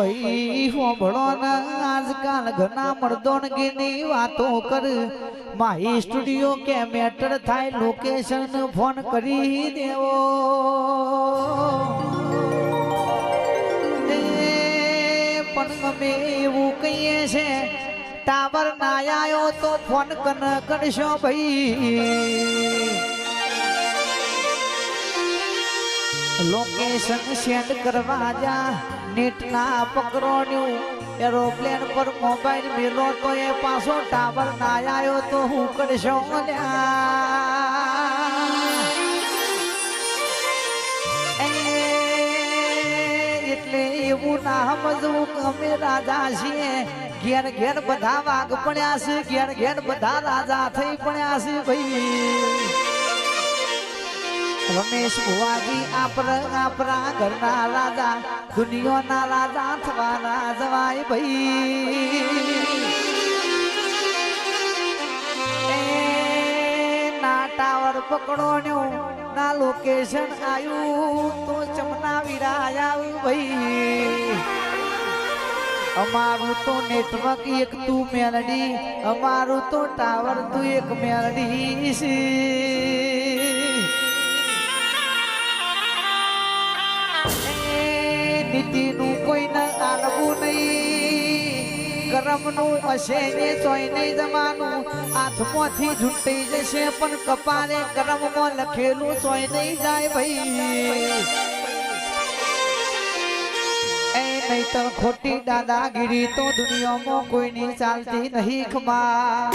ભાઈ હોભળો આજકાલ ઘણા મર્દોનગીની વાતો કર. માહી સ્ટુડિયો કે મેટર થાય? લોકેશન ફોન કરી દેવો. પણ અમે એવું કહીએ છે, ટાવર ના આવ્યો તો ફોન કરશો ભાઈ. લોકેશન સેન્ડ કરવા જા, નેટના પકડોન્યું એરોપ્લેન પર મોબાઈલ મેલો તો એ પાછો ટાવર ના આવ્યો તો હું કરશો એટલે એવું ના સમજવું કે અમે રાજા છીએ. ઘેર ઘેર બધા વાઘ પડ્યા છે, ઘેર ઘેર બધા રાજા થઈ પડ્યા છે ભાઈ. રમેશ ભુવાજી આપણા આપણા ઘરના રાજા, દુનિયાના રાજા થવાના જવાય ભાઈ. ના ટાવર પકડોન્યું ના લોકેશન આવ્યું, તો ચમના વિરાયા ભાઈ. અમારું તો નેટવર્ક એક તું મેલડી, અમારું તો ટાવર તું એક મેલડી છે. નીતિનું કોઈને આલવું નહીં. કરમનું હશે ને તોય નહીં જવાનું હાથમાંથી ઝૂંટી જશે, પણ કપાળે કરમમાં લખેલું તોય નહીં જાય ભાઈ. એ નહીતર ખોટી દાદાગીરી તો દુનિયામાં કોઈની ચાલતી નહીં ખમા.